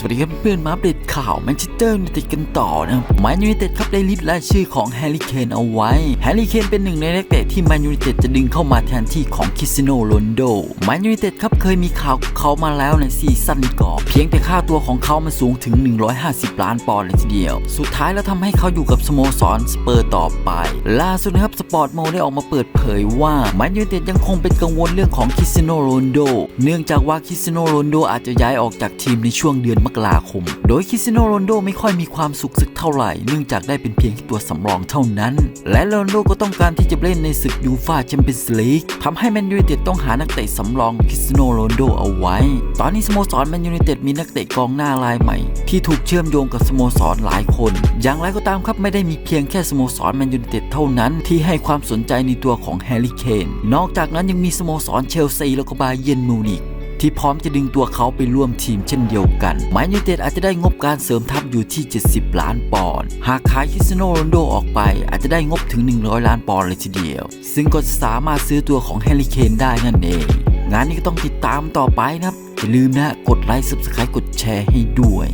สวัสดีครับเพื่อนมาอัปเดตข่าวแมนเชสเตอร์ยูไนเต็ดกันต่อนะครับแมนยูไนเต็ดครับได้ลิสต์รายชื่อของแฮร์รี่เคนเอาไว้แฮร์รี่เคนเป็นหนึ่งในนักเตะที่แมนยูไนเต็ดจะดึงเข้ามาแทนที่ของคริสตียโนโรนโดแมนยูไนเต็ดครับเคยมีข่าวเขามาแล้วในซีซั่นก่อนเพียงแต่ค่าตัวของเขามันสูงถึง 150 ล้านปอนด์เลยทีเดียว สุดท้ายแล้วทำให้เขาอยู่กับสโมสรสเปอร์ต่อไป ล่าสุดนะครับสปอร์ตโมได้ออกมาเปิดเผยว่าแมนยูไนเต็ดยังคงเป็นกังวลเรื่องของคริสตียโนโรนโดเนื่องจากว่าคริสตียโนโรนโดอาจจะย้ายออกจากทีมในช่วงเดือนมกราคม โดยคริสเตียโนโรนโดไม่ค่อยมีความสุขสักเท่าไหร่ เนื่องจากได้เป็นเพียงตัวสำรองเท่านั้น และโรนโดก็ต้องการที่จะเล่นในศึกยูฟ่าแชมเปี้ยนส์ลีกทำให้แมนยูไนเต็ดต้องหานักเตะสำรองคริสเตียโนโรนโดเอาไว้ ตอนนี้สโมสรแมนยูไนเต็ดมีนักเตะกองหน้ารายใหม่ ที่ถูกเชื่อมโยงกับสโมสรหลายคน อย่างไรก็ตามครับไม่ได้มีเพียงแค่สโมสรแมนยูไนเต็ดเท่านั้นที่ให้ความสนใจในตัวของแฮร์รี่เคนนอกจากนั้นยังมีสโมสรเชลซีแล้วก็บาเยิร์นมูนิก ที่พร้อมจะดึงตัวเขาไปร่วมทีมเช่นเดียวกันแมนยูไนเต็ดอาจจะได้งบการเสริมทัพอยู่ที่ 70 ล้านปอนด์หากขายคริสเตียโนโรนโดออกไปอาจจะได้งบถึง 100 ล้านปอนด์เลยทีเดียว ซึ่งก็จะสามารถซื้อตัวของแฮร์รี่เคนได้นั่นเอง งานนี้ก็ต้องติดตามต่อไปนะครับอย่าลืมนะกดไลค์ Subscribe กดแชร์ให้ด้วย